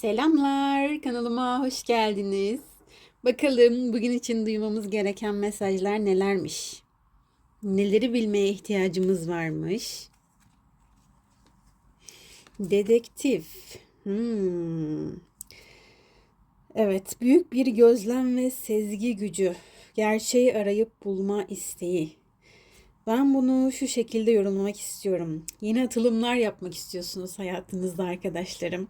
Selamlar, kanalıma hoş geldiniz. Bakalım bugün için duymamız gereken mesajlar nelermiş? Neleri bilmeye ihtiyacımız varmış? Dedektif. Hmm. Evet, büyük bir gözlem ve sezgi gücü. Gerçeği arayıp bulma isteği. Ben bunu şu şekilde yorumlamak istiyorum. Yeni atılımlar yapmak istiyorsunuz hayatınızda arkadaşlarım.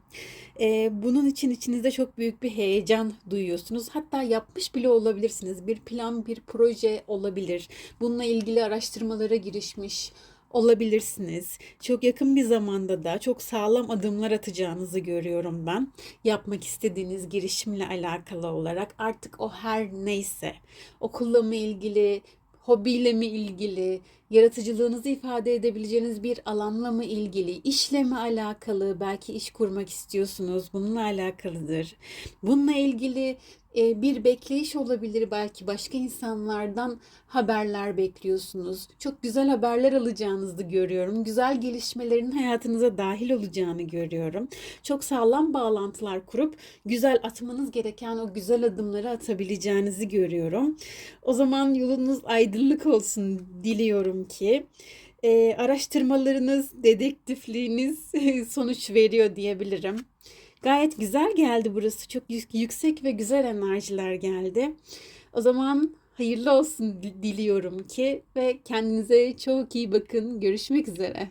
Ee, bunun için içinizde çok büyük bir heyecan duyuyorsunuz. Hatta yapmış bile olabilirsiniz. Bir plan, bir proje olabilir. Bununla ilgili araştırmalara girişmiş olabilirsiniz. Çok yakın bir zamanda da çok sağlam adımlar atacağınızı görüyorum ben. Yapmak istediğiniz girişimle alakalı olarak artık o her neyse okulla mı ilgili, hobiyle mi ilgili, yaratıcılığınızı ifade edebileceğiniz bir alanla mı ilgili, işle mi alakalı, belki iş kurmak istiyorsunuz, bununla alakalıdır. Bununla ilgili e, bir bekleyiş olabilir belki başka insanlardan haberler bekliyorsunuz. Çok güzel haberler alacağınızı görüyorum. Güzel gelişmelerin hayatınıza dahil olacağını görüyorum. Çok sağlam bağlantılar kurup güzel atmanız gereken o güzel adımları atabileceğinizi görüyorum. O zaman yolunuz aydınlık olsun diliyorum ki. E, araştırmalarınız, dedektifliğiniz sonuç veriyor diyebilirim. Gayet güzel geldi burası. Çok yük- yüksek ve güzel enerjiler geldi. O zaman hayırlı olsun di- diliyorum ki ve kendinize çok iyi bakın. Görüşmek üzere.